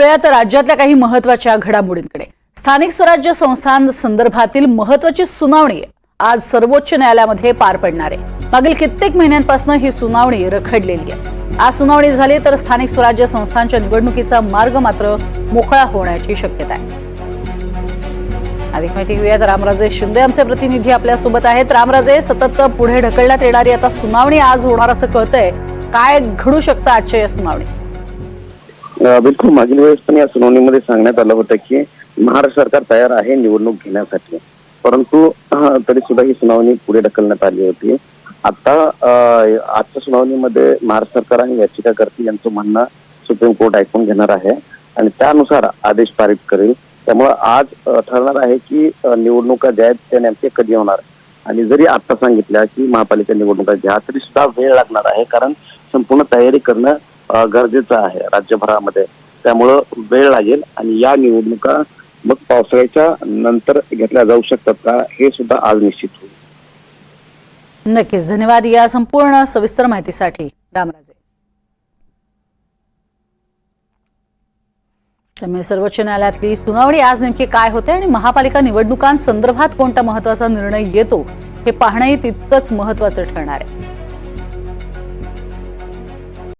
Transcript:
वळूयात राज्यातल्या काही महत्त्वाच्या घडामोडींकडे. स्थानिक स्वराज्य संस्थांसंदर्भातील महत्वाची सुनावणी आज सर्वोच्च न्यायालयामध्ये पार पडणार आहे. मागील कित्येक महिन्यांपासून ही सुनावणी रखडलेली आहे. आज सुनावणी झाली तर स्थानिक स्वराज्य संस्थांच्या निवडणुकीचा मार्ग मात्र मोकळा होण्याची शक्यता आहे. अधिक माहिती घेऊयात. रामराजे शिंदे आमचे प्रतिनिधी आपल्यासोबत आहेत. रामराजे सतत पुढे ढकलण्यात येणारी आता सुनावणी आज होणार असं कळतंय. काय घडू शकतं आजच्या या सुनावणीत? बिलकुल मागील वेळेस पण या सुनावणीमध्ये सांगण्यात आलं होतं की महाराष्ट्र सरकार तयार आहे निवडणूक घेण्यासाठी. परंतु तरी सुद्धा ही सुनावणी पुढे ढकलण्यात आली होती. आता आजच्या सुनावणीमध्ये महाराष्ट्र सरकार आणि याचिकाकर्ते यांचं म्हणणं सुप्रीम कोर्ट ऐकून घेणार आहे. आणि त्यानुसार आदेश पारित करेल. त्यामुळे आज ठरणार आहे की निवडणुका ज्या आहेत त्या नेमके कधी होणार. आणि जरी आता सांगितल्या की महापालिका निवडणुका घ्या तरी सुद्धा वेळ लागणार आहे. कारण संपूर्ण तयारी करणं गरजेचं आहे राज्यभरामध्ये. त्यामुळं वेळ लागेल आणि या निवडणुका मग पावसाळ्याच्या नंतर घेतल्या जाऊ शकतात का हे सुद्धा आज निश्चित होईल. नक्कीच. धन्यवाद या संपूर्ण सविस्तर माहितीसाठी. रामराजे. त्यामुळे सर्वोच्च न्यायालयातली सुनावणी आज नेमकी काय होते आणि महापालिका निवडणुकांसंदर्भात कोणता महत्त्वाचा निर्णय येतो हे पाहणंही तितकंच महत्वाचं ठरणार आहे.